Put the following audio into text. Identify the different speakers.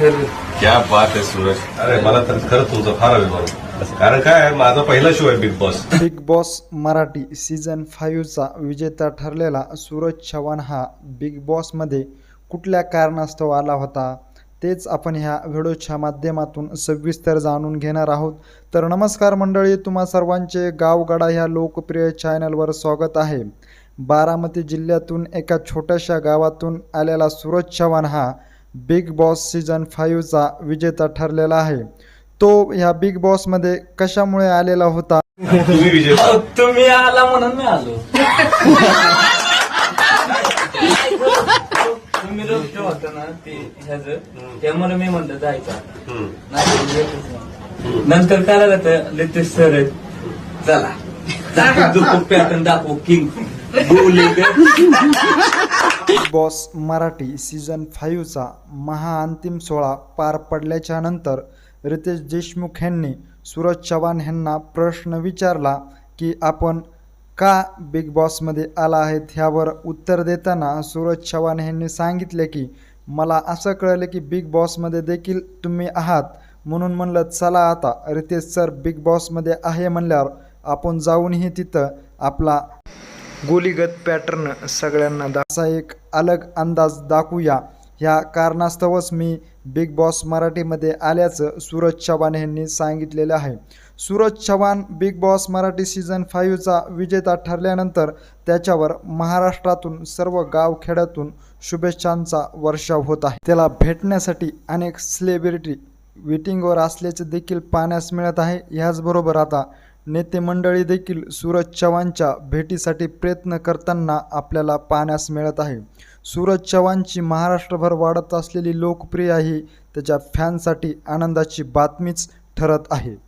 Speaker 1: खरं
Speaker 2: क्या बात आहे सूरज। अरे मला तर खरंच तुमचा फार अभिमान कारण काय आहे, माझा पहिला शो आहे big boss
Speaker 3: big boss Marathi season फाईव्हचा विजेता ठरलेला सूरज चव्हाण हा बिग बॉसमध्ये कुठल्या कारणास्तव आला होता तेच आपण ह्या व्हिडिओच्या माध्यमातून सविस्तर जाणून घेणार आहोत. तर नमस्कार मंडळी तुम्हा सर्वांचे गावगाडा ह्या लोकप्रिय चॅनलवर स्वागत आहे. बारामती जिल्ह्यातून एका छोट्याशा गावातून आलेला सूरज चव्हाण हा बिग बॉस सीझन फाईव्हचा विजेता ठरलेला आहे तो ह्या बिग बॉसमध्ये कशामुळे आलेला होता
Speaker 2: तुम्ही
Speaker 1: आला म्हणून मी आलो तुम्ही रोज होतं ना ते ह्याच त्यामुळे मी म्हणलं जायचं. नाही. नंतर काय झालं तर लितेश सर. चला दाखवू किंग
Speaker 3: बॉस मराठी सीझन फाईव्हचा महाअंतिम सोहळा पार पडल्याच्या नंतर रितेश देशमुख यांनी सूरज चव्हाण यांना प्रश्न विचारला की आपण का बिग बॉसमध्ये आला आहेत ह्यावर उत्तर देताना सूरज चव्हाण यांनी सांगितले की मला असं कळलं की बिग बॉसमध्ये देखील तुम्ही आहात. म्हणून म्हणलं चला आता रितेश सर बिग बॉसमध्ये आहे म्हणल्यावर आपण जाऊनही तिथं आपला गोलीगत पॅटर्न सगळ्यांना असा एक अलग अंदाज दाखवूया. ह्या कारणास्तवच मी बिग बॉस मराठीमध्ये आल्याचं सूरज चव्हाण यांनी सांगितलेलं आहे. Suraj Chavan big boss Marathi season फाईव्हचा विजेता ठरल्यानंतर त्याच्यावर महाराष्ट्रातून सर्व गावखेड्यातून शुभेच्छांचा वर्षाव होत आहे. त्याला भेटण्यासाठी अनेक सेलिब्रिटी वेटिंगवर असल्याचे देखील पाहण्यास मिळत आहे. ह्याचबरोबर आता नेते मंडळी देखील सूरज चव्हाणच्या भेटीसाठी प्रयत्न करताना आपल्याला पाहण्यास मिळत आहे. सूरज चव्हाणची महाराष्ट्रभर वाढत असलेली लोकप्रिय ही त्याच्या फॅनसाठी आनंदाची बातमीच ठरत आहे.